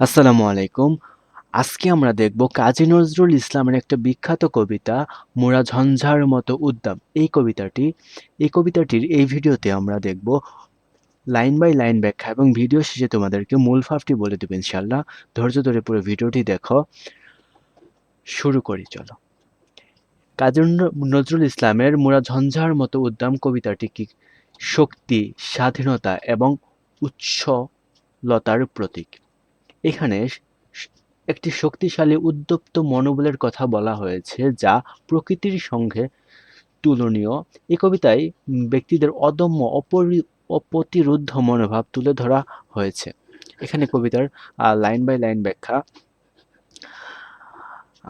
আসসালামু আলাইকুম। আজকে আমরা দেখব কাজী নজরুল ইসলামের একটা বিখ্যাত কবিতা, মোরা ঝঞ্ঝার মতো উদ্দাম। এই কবিতাটি, এই কবিতাটির এই ভিডিওতে আমরা দেখব লাইন বাই লাইন ব্যাখ্যা এবং ভিডিও শেষে তোমাদেরকে মূল ভাবটি বলে দেবো ইনশাল্লাহ ধৈর্য ধরে পুরো ভিডিওটি দেখো। শুরু করি, চলো। কাজী নজরুল ইসলামের মোরা ঝঞ্ঝার মতো উদ্দাম কবিতাটি কি? শক্তি, স্বাধীনতা এবং উচ্ছলতার প্রতীক। এখানে একটি শক্তিশালী উদ্যপ্ত মনোবলের কথা বলা হয়েছে যা প্রকৃতির সঙ্গে তুলনীয়। এই কবিতায় ব্যক্তিদের অদম্য অপরি অপ্রতিরুদ্ধ মনোভাব তুলে ধরা হয়েছে। এখানে কবিতার লাইন বাই লাইন ব্যাখ্যা।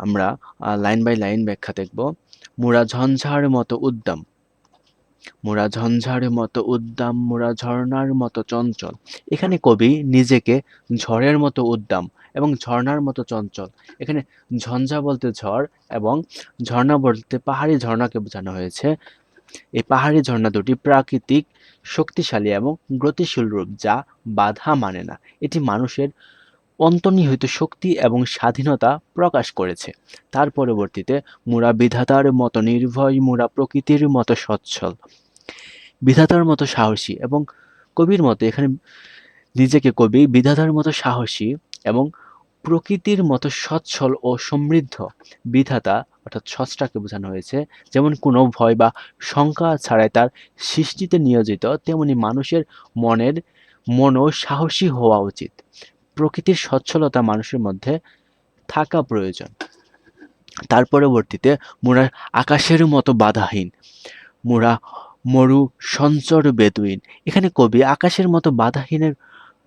আমরা লাইন বাই লাইন ব্যাখ্যা দেখব। মুরা ঝঞ্ঝার মতো উদ্দাম মুরা ঝঞ্ঝার মতো উদ্দাম, মোরা ঝর্ণার মতো চঞ্চল। এখানে কবি নিজেকে ঝড়ের মতো উদ্দাম এবং ঝর্ণার মতো চঞ্চল। এখানে ঝঞ্ঝা বলতে ঝড় এবং ঝর্ণা বলতে পাহাড়ি ঝর্ণাকে বোঝানো হয়েছে। এই পাহাড়ি ঝর্ণা দুটি প্রাকৃতিক, শক্তিশালী এবং গতিশীল রূপ যা বাধা মানে না। এটি মানুষের অন্তর্নিহিত শক্তি এবং স্বাধীনতা প্রকাশ করেছে। তার পরবর্তীতে মুরা বিধাতার মতো নির্ভয়, মুরা প্রকৃতির মতো সচ্ছল। বিধাতার মতো সাহসী এবং কবির মতো, এখানে নিজেকে কবি, বিধাতার মতো সাহসী এবং প্রকৃতির মতো সচ্ছল ও সমৃদ্ধ বিধাতা, অর্থাৎ সচটাকে বোঝানো হয়েছে। যেমন কোনো ভয় বা শঙ্কা ছাড়াই তার সৃষ্টিতে নিয়োজিত, তেমনি মানুষের মনের মনও সাহসী হওয়া উচিত। প্রকৃতির সচ্ছলতা মানুষের মধ্যে থাকা প্রয়োজন। তার পরবর্তীতে মোরা আকাশের মতো বাধাহীন মোরা মরু সঞ্চর বেদুইন। এখানে কবি আকাশের মতো বাধাহীনের,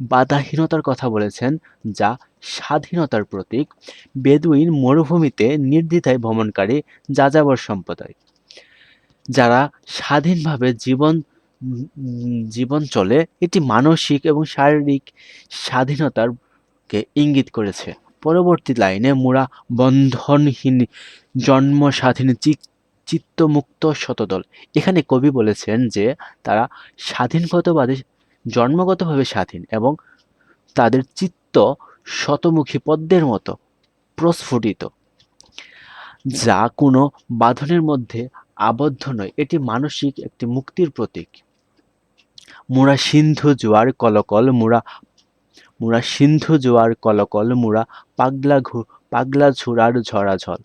বাধাহীনতার কথা বলেছেন, যা স্বাধীনতার প্রতীক। বেদুইন মরুভূমিতে নির্দ্বিধায় ভ্রমণকারী যাযাবর সম্প্রদায়, যারা স্বাধীনভাবে জীবন জীবন চলে, এটি মানসিক এবং শারীরিক স্বাধীনতারকে ইঙ্গিত করেছে। পরবর্তী লাইনে মোরা বন্ধনহীন জন্ম স্বাধীন চিক- চিত্তমুক্ত শতদল। এখানে কবি বলেছেন যে, তারা স্বাধীনগতবাদী জন্মগতভাবে স্বাধীন এবং তাদের চিত্ত শতমুখী পদ্মের মতো প্রস্ফুটিত। যা কোনো বাঁধনের মধ্যে আবদ্ধ নয়, এটি মানসিক একটি মুক্তির প্রতীক। মুরা সিন্ধু জোয়ার কলকল, মুরা মুরা সিন্ধু জোয়ার কলকল, মুরা পাগলা পাগলা ঝুড়ার ঝরাঝল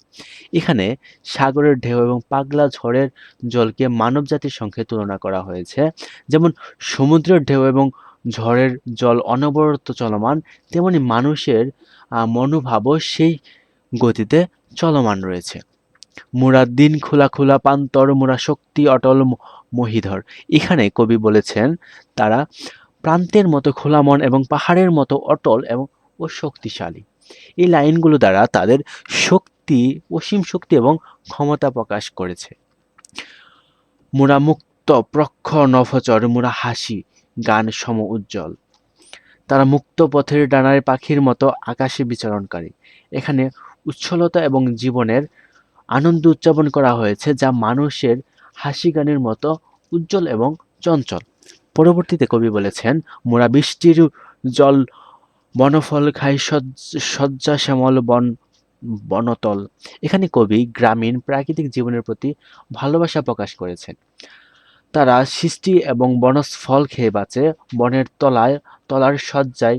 এখানে সাগরের ঢেউ এবং পাগলা ঝড়ের জলকে মানবজাতির সঙ্গে তুলনা করা হয়েছে। যেমন সমুদ্রের ঢেউ এবং ঝড়ের জল অনবরত চলমান, তেমনি মানুষের মনোভাবও সেই গতিতে চলমান রয়েছে। মুরা দিন খোলা খোলা পান্তর, মুরা শক্তি, অটল মহীধর। এখানে কবি বলেছেন, তারা প্রান্তের মতো খোলা মন এবং পাহাড়ের মতো অটল এবং ও শক্তিশালী। এই লাইনগুলো দ্বারা তাদের শক্তি, অসীম শক্তি এবং ক্ষমতা প্রকাশ করেছে। মুরা মুক্ত প্রক্ষ নভচর, মুরা হাসি, গান সম উজ্জ্বল। তারা মুক্ত পথের ডানার পাখির মতো আকাশে বিচরণকারী। এখানে উচ্ছলতা এবং জীবনের আনন্দ উদযাপন করা হয়েছে, যা মানুষের হাসি গানের মতো উজ্জ্বল এবং চঞ্চল। পরবর্তীতে কবি বলেছেন, মোরা বৃষ্টির জল বনফল খাই শয্যা শ্যামল বন, বনতল। এখানে কবি গ্রামীণ প্রাকৃতিক জীবনের প্রতি ভালোবাসা প্রকাশ করেছেন। তারা সৃষ্টি এবং বনজ ফল খেয়ে বাঁচে, বনের তলায়, তলার শয্যায়,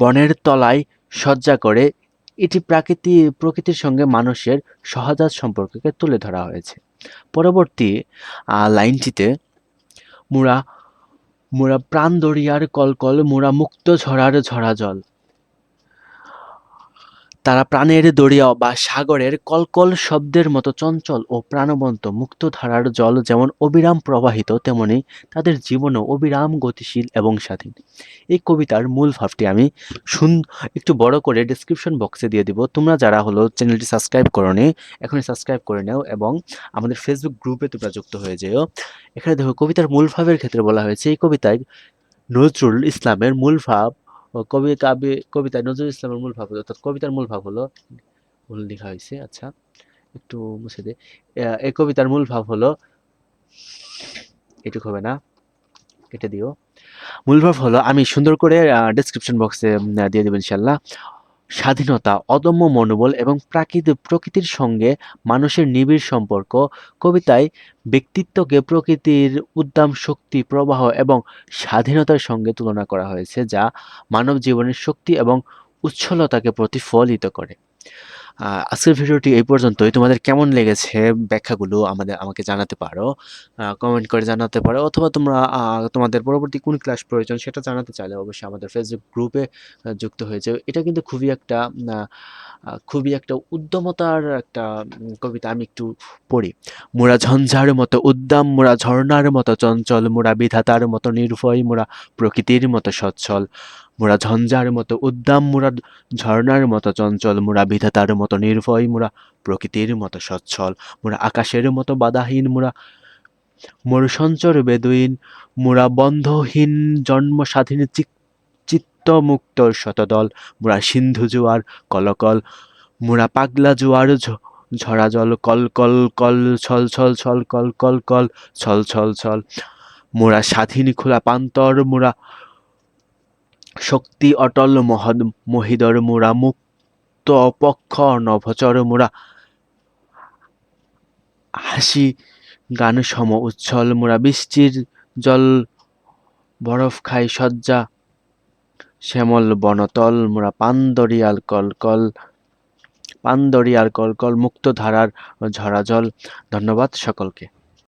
বনের তলায় শয্যা করে। এটি প্রাকৃতি, প্রকৃতির সঙ্গে মানুষের সহজাত সম্পর্ককে তুলে ধরা হয়েছে। পরবর্তী লাইনটিতে মুরা মুরা প্রাণ দরিয়ার কলকল মোরা মুক্ত ঝরার ঝরা জল তারা প্রাণের দরিয়া বা সাগরের কলকল শব্দের মতো চঞ্চল ও প্রাণবন্ত মুক্তধারার জল যেমন অবিরাম প্রবাহিত, তেমনি তাদের জীবনও অবিরাম গতিশীল এবং স্বাধীন। এই কবিতার মূল ভাবটি আমি শুন, একটু বড় করে ডেসক্রিপশন বক্সে দিয়ে দিব। তোমরা যারা হলো চ্যানেলটি সাবস্ক্রাইব করো করনি, এখনই সাবস্ক্রাইব করে নাও এবং আমাদের ফেসবুক গ্রুপে তোমরা যুক্ত হয়ে যেও। এখানে দেখো কবিতার মূল ভাবের ক্ষেত্রে বলা হয়েছে, এই কবিতায় নজরুল ইসলামের মূল ভাব কবি, কাব্যে কবিতায় নজরুল ইসলামের মূল ভাব অর্থাৎ কবিতার মূল ভাব হলো ভুল লেখা হয়েছে আচ্ছা একটু মুছে দে এই কবিতার মূল ভাব হলো, এটুকু হবে না, কেটে দিও, মূল ভাব হলো, আমি সুন্দর করে ডেসক্রিপশন বক্সে দিয়ে দেবো ইনশাল্লাহ স্বাধীনতা, অদম্য মনোবল এবং প্রাকৃতিক প্রকৃতির সঙ্গে মানুষের নিবিড় সম্পর্ক। কবিতায় ব্যক্তিত্বকে প্রকৃতির উদ্দাম শক্তি, প্রবাহ এবং স্বাধীনতার সঙ্গে তুলনা করা হয়েছে, যা মানব জীবনের শক্তি এবং উচ্ছলতাকে প্রতিফলিত করে। আজকের ভিডিওটি এই পর্যন্তই। তোমাদের কেমন লেগেছে ব্যাখ্যাগুলো আমাদের, আমাকে জানাতে পারো কমেন্ট করে জানাতে পারো, অথবা তোমরা তোমাদের পরবর্তী কোন ক্লাস প্রয়োজন সেটা জানাতে চাইলে অবশ্যই আমাদের ফেসবুক গ্রুপে যুক্ত হয়েছে। এটা কিন্তু খুবই একটা খুবই একটা উদ্যমতার একটা কবিতা আমি একটু পড়ি। মোরা ঝঞ্ঝার মতো উদ্দাম মোরা ঝর্ণার মতো চঞ্চল মোরা বিধাতার মতো নির্ভয় মোরা প্রকৃতির মতো সচ্ছল। মোরা ঝঞ্ঝার মতো উদ্দাম, মোরা ঝর্ণার মতো চঞ্চল, মোরা বিধাতার মতো নির্ভয়, মোরা প্রকৃতির মতো সচ্ছল, মোরা আকাশের মতো বাধাহীন, মোরা মোর সঞ্চর বেদুইন, মোরা বন্ধহীন জন্ম স্বাধীন চিত্তমুক্ত শতদল, মোরা সিন্ধু জোয়ার কলকল, মোরা পাগলা জোয়ার ঝরা জল কল কল কল ছল ছল ছল কল কল কল ছল ছল ছল, মোরা স্বাধীন খোলা পান্তর, মোরা শক্তি অটল মহদ মহিদর মোরা, মুক্ত অপক্ষ নভচর মোরা। হাসি গান সম উচ্ছল মোরা, বৃষ্টির জল বরফ খাই শয্যা, শ্যামল বনতল মোরা, পান্দরিয়াল কল কল পান্দরিয়ার কল কল মুক্ত ধারার ঝরা জল। ধন্যবাদ সকলকে।